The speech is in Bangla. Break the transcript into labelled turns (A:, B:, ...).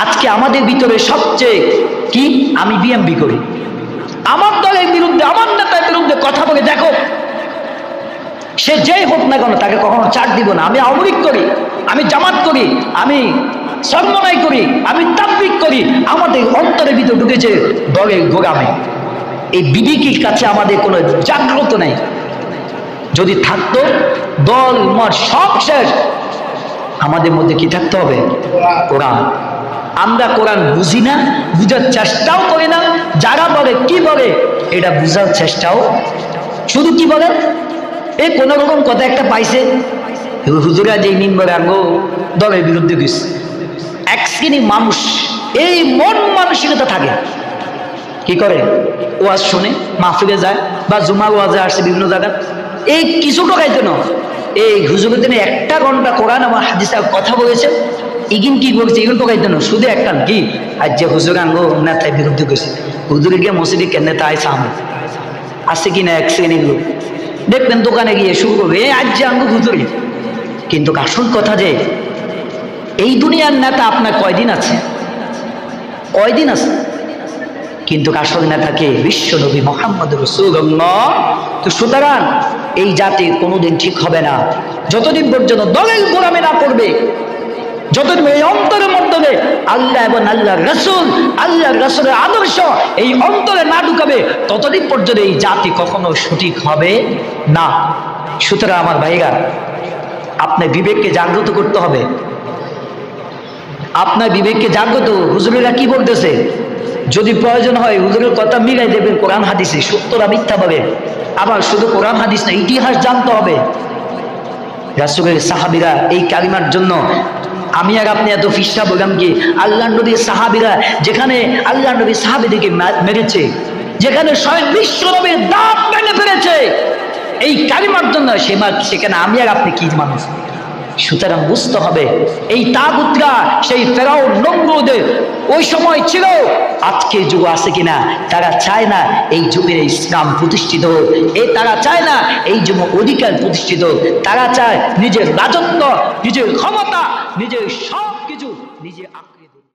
A: আজকে আমাদের ভিতরে সবচেয়ে কি? আমি বিএমবি করি। আমার দলের বিরুদ্ধে, আমার নেতার বিরুদ্ধে কথা বলে দেখো। সে যেই হোক না কেন তাকে কখনো ছাড় দিব না। আমি আওয়ামী করি, আমি জামাত করি, আমি সর্বনাই করি, আমি তাবলিক করি। আমাদের অন্তরের ভিতরে ঢুকেছে দলের গোগামে। এই বিবেকের কাছে আমাদের কোনো জাগ্রত নেই। যদি থাকতো, দল, মত সব শেষ। আমাদের মধ্যে কি থাকতে হবে? কোরআন। আমরা কোরআন বুঝি না, বুঝার চেষ্টাও করি না, যারা বলে, কি বলে, এটা বুঝার চেষ্টাও শুধু কি বলে? এ কোনো রকম কথা একটা পাইছে, হুজুরা যে মিনবরে আঙ্গো দলের বিরুদ্ধে গেছে এক শ্রেণি মানুষ, এই মন মানসিকতা থাকে। কি করে? ওয়াজ শুনে, মাহফিলে যায়, বা জুমা ওয়াজে আসছে বিভিন্ন জায়গায় এই কিছু টোকাইতে না। এই হুজুরের দিনে একটা ঘণ্টা কোরআন আমার হাদিসে কথা বলেছে ইগিন কি বলছে ইগুন টোকাইতে না, শুধু একটা কি? আর যে হুজুর আঙ্গো নেতায় বিরুদ্ধে গেছে। হুজুরে গিয়ে মসজিদে কেন নেতা আয় সামনে। আছে কি না এক শ্রেণির লোক? দেখবেন দোকানে গিয়ে শুরু করবে, এ, আজ যে আঙ্গো হুজুরে কিন্তু আসল কথা যে, এই দুনিয়ার নেতা আপনার কয়দিন আছে? কয়দিন আছে? কিন্তু আসল নেতাকে বিশ্ব নবী মোহাম্মদ রসুল্লাহ তো সুতরাং এই জাতি কোনোদিন ঠিক হবে না। যতদিন পর্যন্ত দলের গোলামে না করবে যতদিন এই অন্তরের মধ্যে আল্লাহ এবং আল্লাহ রসুল আল্লাহ রসুলের আদর্শ এই অন্তরে না ঢুকাবে, ততদিন পর্যন্ত এই জাতি কখনো সঠিক হবে না। সুতরাং আমার ভাইরা আপনার বিবেককে জাগ্রত করতে হবে। আপনার বিবেককে জাগ্রত, হুজুরেরা কি বলতেছে? যদি প্রয়োজন হয়, হুজুরের কথা মিলাই দেবেন কোরআন হাদিসে সত্যরা মিথ্যা পাবে আবার শুধু কোরআন হাদিস না, ইতিহাস জানতে হবে। রাসুলের সাহাবিরা এই কালিমার জন্য আমি আর আপনি এত ফিসা বললাম কি? আল্লাহ নবীর সাহাবিরা যেখানে আল্লাহ নবী সাহাবিদিকে মেরেছে, যেখানে স্বয়ং বিশ্ব নবীর দাঁত মেনে ফেলেছে, এই কালিমার জন্য সে সেখানে আমি আর আপনি কি মানুষ? সুতরাং বুঝতে হবে, এই তাগুতরা সেই ফেরাও নমরুদের ওই সময় ছিল, আজকে যুগ আছে কিনা, তারা চায় না এই যুগের ইসলাম প্রতিষ্ঠিত হোক। এই তারা চায় না এই যুগ অধিকার প্রতিষ্ঠিত হোক। তারা চায় নিজের রাজত্ব, নিজের ক্ষমতা 你就是。